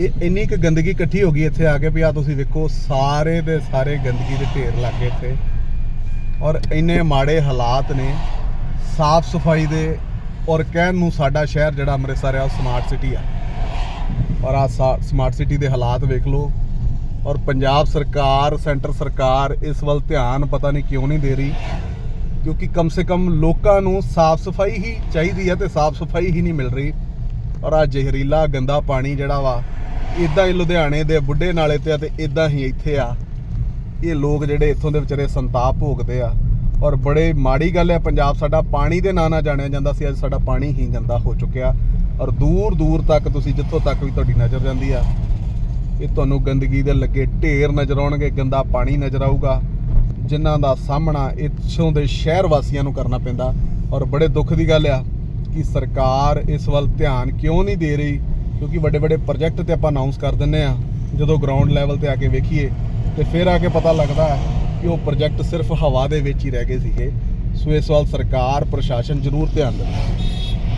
ਇਹ ਇੰਨੀ ਕੁ ਗੰਦਗੀ ਇਕੱਠੀ ਹੋ ਗਈ ਇੱਥੇ ਆ ਕੇ ਵੀ ਆ ਤੁਸੀਂ ਵੇਖੋ, ਸਾਰੇ ਦੇ ਸਾਰੇ ਗੰਦਗੀ ਦੇ ਢੇਰ ਲੱਗੇ ਇੱਥੇ। ਔਰ ਇੰਨੇ ਮਾੜੇ ਹਾਲਾਤ ਨੇ, ਸਾਫ਼ ਸਫ਼ਾਈ ਦੇ, ਔਰ ਕਹਿਣ ਨੂੰ ਸਾਡਾ ਸ਼ਹਿਰ ਜਿਹੜਾ ਅੰਮ੍ਰਿਤਸਰ ਆ, ਉਹ ਸਮਾਰਟ ਸਿਟੀ ਆ। ਔਰ ਆ ਸਮਾਰਟ ਸਿਟੀ ਦੇ ਹਾਲਾਤ ਵੇਖ ਲਓ। ਔਰ ਪੰਜਾਬ ਸਰਕਾਰ, ਸੈਂਟਰ ਸਰਕਾਰ ਇਸ ਵੱਲ ਧਿਆਨ ਪਤਾ ਨਹੀਂ ਕਿਉਂ ਨਹੀਂ ਦੇ ਰਹੀ, ਕਿਉਂਕਿ ਕਮ ਸੇ ਕਮ ਲੋਕਾਂ ਨੂੰ ਸਾਫ਼ ਸਫ਼ਾਈ ਹੀ ਚਾਹੀਦੀ ਹੈ ਤੇ ਸਾਫ਼ ਸਫ਼ਾਈ ਹੀ ਨਹੀਂ ਮਿਲ ਰਹੀ। ਔਰ ਆ ਜ਼ਹਿਰੀਲਾ ਗੰਦਾ ਪਾਣੀ ਜਿਹੜਾ ਵਾ ਇਦਾਂ ਹੀ ਲੁਧਿਆਣੇ ਦੇ ਬੁੱਢੇ ਨਾਲੇ ਤੇ ਆ ਤੇ ਇਦਾਂ ਹੀ ਇੱਥੇ ਆ। ਇਹ ਲੋਕ ਜਿਹੜੇ ਇੱਥੋਂ ਦੇ ਵਿਚਾਰੇ ਸੰਤਾਪ ਭੋਗਦੇ ਆ। ਔਰ ਬੜੇ ਮਾੜੀ ਗੱਲ ਹੈ ਪੰਜਾਬ ਸਾਡਾ ਪਾਣੀ ਦੇ ਨਾਂ ਨਾਲ ਜਾਣਿਆ ਜਾਂਦਾ ਸੀ, ਅੱਜ ਸਾਡਾ ਪਾਣੀ ਹੀ ਗੰਦਾ ਹੋ ਚੁੱਕਿਆ। ਔਰ ਦੂਰ ਦੂਰ ਤੱਕ ਤੁਸੀਂ ਜਿੱਥੋਂ ਤੱਕ ਵੀ ਤੁਹਾਡੀ ਨਜ਼ਰ ਜਾਂਦੀ ਆ, ਇਹ ਤੁਹਾਨੂੰ ਗੰਦਗੀ ਦੇ ਲੱਗੇ ਢੇਰ ਨਜ਼ਰ ਆਉਣਗੇ, ਗੰਦਾ ਪਾਣੀ ਨਜ਼ਰ ਆਊਗਾ। ਜਿਨ੍ਹਾਂ ਦਾ ਸਾਹਮਣਾ ਇੱਥੋਂ ਦੇ ਸ਼ਹਿਰ ਵਾਸੀਆਂ ਨੂੰ ਕਰਨਾ ਪੈਂਦਾ। ਔਰ ਬੜੇ ਦੁੱਖ ਦੀ ਗੱਲ ਆ ਕਿ ਸਰਕਾਰ ਇਸ ਵੱਲ ਧਿਆਨ ਕਿਉਂ ਨਹੀਂ ਦੇ ਰਹੀ? ਕਿਉਂਕਿ ਵੱਡੇ ਵੱਡੇ ਪ੍ਰੋਜੈਕਟ ਤੇ ਆਪਾਂ ਅਨਾਉਂਸ ਕਰ ਦਿੰਨੇ ਆ ਜਦੋਂ ਗਰਾਊਂਡ ਲੈਵਲ ਤੇ ਆ ਕੇ ਵੇਖੀਏ, ਤੇ ਫਿਰ ਆ ਕੇ ਪਤਾ ਲੱਗਦਾ ਹੈ ਕਿ ਉਹ ਪ੍ਰੋਜੈਕਟ ਸਿਰਫ ਹਵਾ ਦੇ ਵਿੱਚ ਹੀ ਰਹਿ ਗਏ ਸੀਗੇ। ਸੋ ਇਸ ਵੱਲ ਸਰਕਾਰ, ਪ੍ਰਸ਼ਾਸਨ ਜ਼ਰੂਰ ਧਿਆਨ ਦੇਵੇ